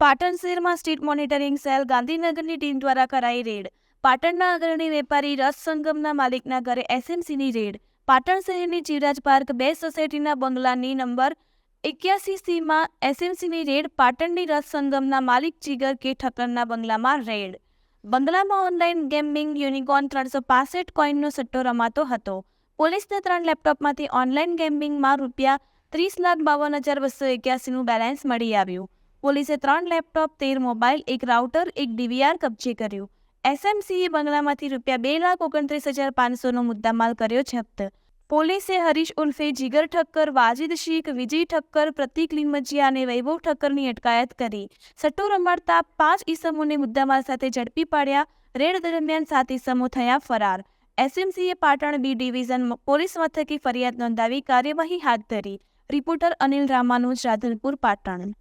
પાટણ શહેરમાં street monitoring cell ગાંધીનગરની team દ્વારા કરાઈ રેડ. પાટણના અગ્રણી વેપારી રસ સંગમના માલિકના ઘરે એસએમસીની રેડ. પાટણ શહેરની જીવરાજ પાર્ક બે સોસાયટીના બંગલાની નંબર એક્યાસી સીમાં એસએમસીની રેડ, પાટણની રસ સંગમના માલિક જીગર કે ઠક્કરના બંગલામાં રેડ. બંગલામાં ઓનલાઈન ગેમિંગ યુનિકોર્ન ત્રણસો પાસઠ કોઈનનો સટ્ટો રમાતો હતો. પોલીસને ત્રણ લેપટોપમાંથી ઓનલાઈન ગેમિંગમાં રૂપિયા ત્રીસ લાખ બાવન હજાર બસો એક્યાસીનું બેલેન્સ મળી આવ્યું. પોલીસે ત્રણ લેપટોપ, તેર મોબાઈલ, એક રાઉટર, એક ડીવીઆર કબજે કર્યું. એસએમસીએ બંગલામાંથી રૂપિયા બે લાખ ઓગણત્રીસ હજાર પાંચસોનો મુદ્દામાલ કર્યો જપ્ત. પોલીસે હરીશ ઉર્ફે જીગર ઠક્કર, વાજિદ શીખ, વિજય ઠક્કર, પ્રતિક લીમજિયા અને વૈભવ ઠક્કરની અટકાયત કરી. સટ્ટો રમાડતા પાંચ ઈસમોને મુદ્દામાલ સાથે ઝડપી પાડ્યા. રેડ દરમિયાન સાત ઈસમો થયા ફરાર. એસએમસીએ પાટણ બી ડિવિઝન પોલીસ મથકે ફરિયાદ નોંધાવી કાર્યવાહી હાથ ધરી. રિપોર્ટર અનિલ રામાનુજ રાધનપુર, પાટણ.